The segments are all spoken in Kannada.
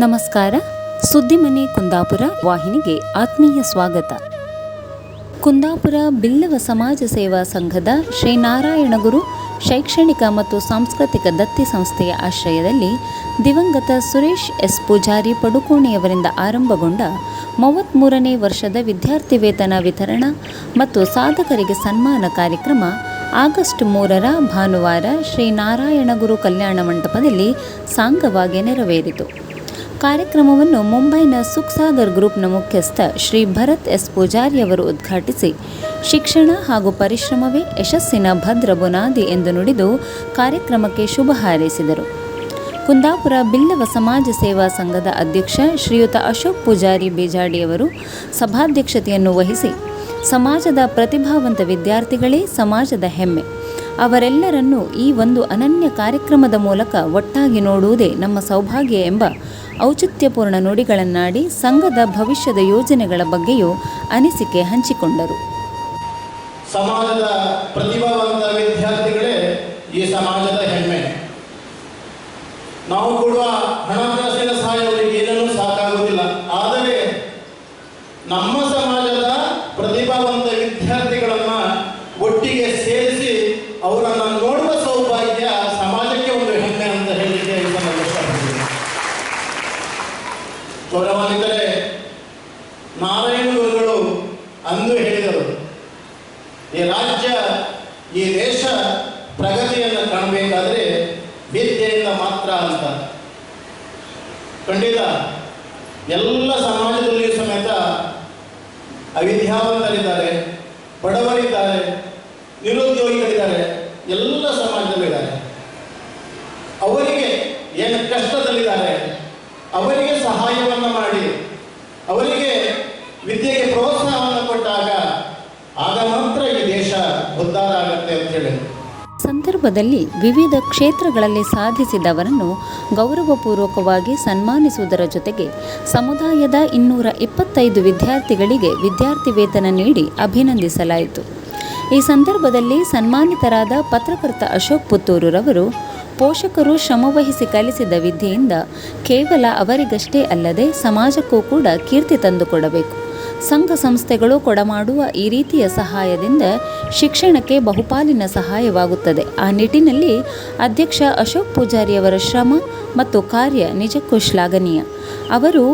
ನಮಸ್ಕಾರ. ಸುದ್ದಿಮನೆ ಕುಂದಾಪುರ ವಾಹಿನಿಗೆ ಆತ್ಮೀಯ ಸ್ವಾಗತ. ಕುಂದಾಪುರ ಬಿಲ್ಲವ ಸಮಾಜ ಸೇವಾ ಸಂಘದ ಶ್ರೀನಾರಾಯಣಗುರು ಶೈಕ್ಷಣಿಕ ಮತ್ತು ಸಾಂಸ್ಕೃತಿಕ ದತ್ತಿ ಸಂಸ್ಥೆಯ ಆಶ್ರಯದಲ್ಲಿ ದಿವಂಗತ ಸುರೇಶ್ ಎಸ್ ಪೂಜಾರಿ ಪಡುಕೋಣೆಯವರಿಂದ ಆರಂಭಗೊಂಡ ಮೂವತ್ತ್ಮೂರನೇ ವರ್ಷದ ವಿದ್ಯಾರ್ಥಿ ವೇತನ ವಿತರಣಾ ಮತ್ತು ಸಾಧಕರಿಗೆ ಸನ್ಮಾನ ಕಾರ್ಯಕ್ರಮ ಆಗಸ್ಟ್ ಮೂರರ ಭಾನುವಾರ ಶ್ರೀ ನಾರಾಯಣಗುರು ಕಲ್ಯಾಣ ಮಂಟಪದಲ್ಲಿ ಸಾಂಗವಾಗಿ ನೆರವೇರಿತು. ಕಾರ್ಯಕ್ರಮವನ್ನು ಮುಂಬೈನ ಸುಖ್ಸಾಗರ್ ಗ್ರೂಪ್ನ ಮುಖ್ಯಸ್ಥ ಶ್ರೀ ಭರತ್ ಎಸ್ ಪೂಜಾರಿ ಅವರು ಉದ್ಘಾಟಿಸಿ, ಶಿಕ್ಷಣ ಹಾಗೂ ಪರಿಶ್ರಮವೇ ಯಶಸ್ಸಿನ ಭದ್ರ ಬುನಾದಿ ಎಂದು ನುಡಿದು ಕಾರ್ಯಕ್ರಮಕ್ಕೆ ಶುಭ ಹಾರೈಸಿದರು. ಕುಂದಾಪುರ ಬಿಲ್ಲವ ಸಮಾಜ ಸೇವಾ ಸಂಘದ ಅಧ್ಯಕ್ಷ ಶ್ರೀಯುತ ಅಶೋಕ್ ಪೂಜಾರಿ ಬೇಜಾಡಿಯವರು ಸಭಾಧ್ಯಕ್ಷತೆಯನ್ನು ವಹಿಸಿ, ಸಮಾಜದ ಪ್ರತಿಭಾವಂತ ವಿದ್ಯಾರ್ಥಿಗಳೇ ಸಮಾಜದ ಹೆಮ್ಮೆ. ಅವರೆಲ್ಲರನ್ನೂ ಈ ಒಂದು ಅನನ್ಯ ಕಾರ್ಯಕ್ರಮದ ಮೂಲಕ ಒಟ್ಟಾಗಿ ನೋಡುವುದೇ ನಮ್ಮ ಸೌಭಾಗ್ಯ ಎಂಬ ಔಚಿತ್ಯಪೂರ್ಣ ನುಡಿಗಳನ್ನಾಡಿ ಸಂಘದ ಭವಿಷ್ಯದ ಯೋಜನೆಗಳ ಬಗ್ಗೆಯೂ ಅನಿಸಿಕೆ ಹಂಚಿಕೊಂಡರು. ಸಮಾಜದ ಪ್ರತಿಭಾವಂತ ವಿದ್ಯಾರ್ಥಿಗಳೇ ಈ ಸಮಾಜದ ಹೆಮ್ಮೆ. ನಾವು ಕೊಡುವ ಹಣಕಾಸಿನ ಸಹಾಯ ಏನನ್ನೂ ಸಾಕಾಗುವುದಿಲ್ಲ. ಆದರೆ ನಮ್ಮ ಸಮಾಜದ ಪ್ರತಿಭಾವಂತ ವಿದ್ಯಾರ್ಥಿಗಳನ್ನ ಒಟ್ಟಿಗೆ ಸೇರಿಸಿ ಅವರನ್ನು ನೋಡುವ ಸೌಭಾಗ್ಯ ಸಮಾಜಕ್ಕೆ ಒಂದು ಹೆಮ್ಮೆ ಅಂತ ಹೇಳಿಕೆ ಈ ಸಂದರ್ಭ ಇಷ್ಟಪಡ್ತೀನಿ ಗೌರವಾನ್ವಿತರೆ ನಾರಾಯಣ ಗುರುಗಳು ಅಂದು ಹೇಳಿದರು. ಈ ರಾಜ್ಯ, ಈ ದೇಶ ಪ್ರಗತಿಯನ್ನು ಕಾಣಬೇಕಾದ್ರೆ ವಿದ್ಯೆಯಿಂದ ಮಾತ್ರ ಅಂತ. ಖಂಡಿತ, ಎಲ್ಲ ಸಮಾಜದಲ್ಲಿಯೂ ಸಮೇತ ಅವಿದ್ಯಾವಂತರಿದ್ದಾರೆ, ಬಡವರಿದ್ದಾರೆ, ನಿರುದ್ಯೋಗಿಗಳಿದ್ದಾರೆ, ಎಲ್ಲ ಸಮಾಜದಲ್ಲಿದ್ದಾರೆ. ಅವರಿಗೆ ಏನು ಕಷ್ಟದಲ್ಲಿದ್ದಾರೆ, ಅವರಿಗೆ ಸಹಾಯವನ್ನು ಮಾಡಿ, ಅವರಿಗೆ ಸಂದರ್ಭದಲ್ಲಿ ವಿವಿಧ ಕ್ಷೇತ್ರಗಳಲ್ಲಿ ಸಾಧಿಸಿದವರನ್ನು ಗೌರವಪೂರ್ವಕವಾಗಿ ಸನ್ಮಾನಿಸುವುದರ ಜೊತೆಗೆ ಸಮುದಾಯದ ಇನ್ನೂರ ಇಪ್ಪತ್ತೈದು ವಿದ್ಯಾರ್ಥಿಗಳಿಗೆ ವಿದ್ಯಾರ್ಥಿ ವೇತನ ನೀಡಿ ಅಭಿನಂದಿಸಲಾಯಿತು. ಈ ಸಂದರ್ಭದಲ್ಲಿ ಸನ್ಮಾನಿತರಾದ ಪತ್ರಕರ್ತ ಅಶೋಕ್ ಪುತ್ತೂರುರವರು ಪೋಷಕರು ಶ್ರಮವಹಿಸಿ ಕಲಿಸಿದ ವಿದ್ಯೆಯಿಂದ ಕೇವಲ ಅವರಿಗಷ್ಟೇ ಅಲ್ಲದೆ ಸಮಾಜಕ್ಕೂ ಕೂಡ ಕೀರ್ತಿ ತಂದುಕೊಡಬೇಕು. ಸಂಘ ಸಂಸ್ಥೆಗಳು ಕೊಡಮಾಡುವ ಈ ರೀತಿಯ ಸಹಾಯದಿಂದ ಶಿಕ್ಷಣಕ್ಕೆ ಬಹುಪಾಲಿನ ಸಹಾಯವಾಗುತ್ತದೆ. ಆ ನಿಟ್ಟಿನಲ್ಲಿ ಅಧ್ಯಕ್ಷ ಅಶೋಕ್ ಪೂಜಾರಿಯವರ ಶ್ರಮ ಮತ್ತು ಕಾರ್ಯ ನಿಜಕ್ಕೂ ಶ್ಲಾಘನೀಯ ಅವರು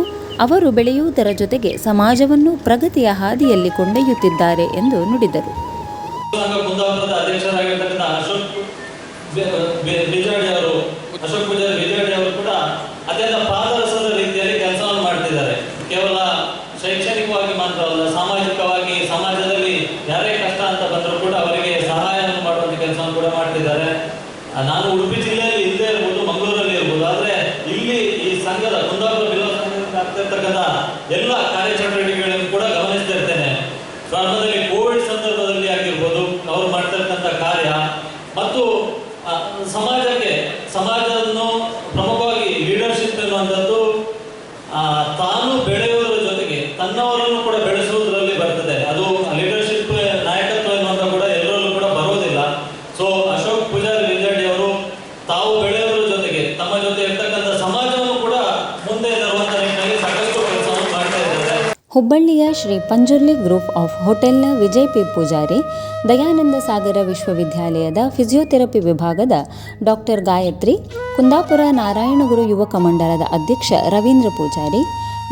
ಅವರು ಬೆಳೆಯುವುದರ ಜೊತೆಗೆ ಸಮಾಜವನ್ನು ಪ್ರಗತಿಯ ಹಾದಿಯಲ್ಲಿ ಕೊಂಡೊಯ್ಯುತ್ತಿದ್ದಾರೆ ಎಂದು ನುಡಿದರು. ಅಶೋಕ್ ಪೂಜಾರಿ ನಾನು ಉಡುಪಿ ಜಿಲ್ಲೆಯಲ್ಲಿ ಇಲ್ಲದೆ ಇರ್ಬೋದು, ಮಂಗಳೂರಲ್ಲಿ ಇರ್ಬೋದು, ಆದ್ರೆ ಇಲ್ಲಿ ಈ ಸಂಘದ, ಕುಂದಾಪುರ ಬಿಲ್ವ ಸಂಘದಿಂದ ಆಗ್ತಿರ್ತಕ್ಕಂಥ ಎಲ್ಲ ಕಾರ್ಯಚಟುವಟಿಕೆಗಳನ್ನು ಕೂಡ ಗಮನಿಸ್ತಾ ಇರ್ತೇನೆ. ಪ್ರಾರಂಭದಲ್ಲಿ ಕೋವಿಡ್ ಸಂದರ್ಭದಲ್ಲಿ ಆಗಿರ್ಬೋದು, ಅವರು ಮಾಡ್ತಿರ್ತಕ್ಕಂಥ ಕಾರ್ಯ, ಮತ್ತು ಸಮಾಜಕ್ಕೆ, ಸಮಾಜವನ್ನು ಹುಬ್ಬಳ್ಳಿಯ ಶ್ರೀ ಪಂಜುರ್ಲಿ ಗ್ರೂಪ್ ಆಫ್ ಹೋಟೆಲ್ನ ವಿಜಯ್ ಪಿ ಪೂಜಾರಿ, ದಯಾನಂದ ಸಾಗರ ವಿಶ್ವವಿದ್ಯಾಲಯದ ಫಿಸಿಯೋಥೆರಪಿ ವಿಭಾಗದ ಡಾಕ್ಟರ್ ಗಾಯತ್ರಿ, ಕುಂದಾಪುರ ನಾರಾಯಣಗುರು ಯುವಕ ಮಂಡಲದ ಅಧ್ಯಕ್ಷ ರವೀಂದ್ರ ಪೂಜಾರಿ,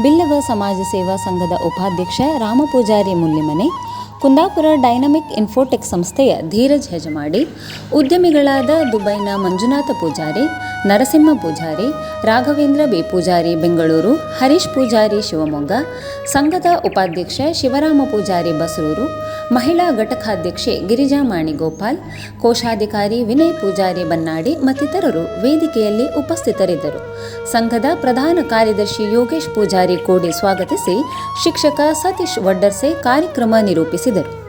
ಬಿಲ್ಲವ ಸಮಾಜ ಸೇವಾ ಸಂಘದ ಉಪಾಧ್ಯಕ್ಷ ರಾಮಪೂಜಾರಿ ಮುಲ್ಲಿಮನೆ ಕುಂದಾಪುರ ಡೈನಮಿಕ್ ಇನ್ಫೋಟೆಕ್ ಸಂಸ್ಥೆಯ ಧೀರಜ್ ಹೆಜಮಾಡಿ ಉದ್ಯಮಿಗಳಾದ ದುಬೈನ ಮಂಜುನಾಥ ಪೂಜಾರಿ, ನರಸಿಂಹ ಪೂಜಾರಿ, ರಾಘವೇಂದ್ರ ಬಿ ಪೂಜಾರಿ ಬೆಂಗಳೂರು, ಹರೀಶ್ ಪೂಜಾರಿ ಶಿವಮೊಗ್ಗ, ಸಂಘದ ಉಪಾಧ್ಯಕ್ಷ ಶಿವರಾಮ ಪೂಜಾರಿ ಬಸರೂರು, ಮಹಿಳಾ ಘಟಕಾಧ್ಯಕ್ಷೆ ಗಿರಿಜಾ ಮಾಣಿಗೋಪಾಲ್, ಕೋಶಾಧಿಕಾರಿ ವಿನಯ್ ಪೂಜಾರಿ ಬನ್ನಾಡಿ ಮತ್ತಿತರರು ವೇದಿಕೆಯಲ್ಲಿ ಉಪಸ್ಥಿತರಿದ್ದರು. ಸಂಘದ ಪ್ರಧಾನ ಕಾರ್ಯದರ್ಶಿ ಯೋಗೇಶ್ ಪೂಜಾರಿ ಕೋಡಿ ಸ್ವಾಗತಿಸಿ ಶಿಕ್ಷಕ ಸತೀಶ್ ವಡ್ಡರ್ಸೆ ಕಾರ್ಯಕ್ರಮ ನಿರೂಪಿಸಿದರು. etkisidir.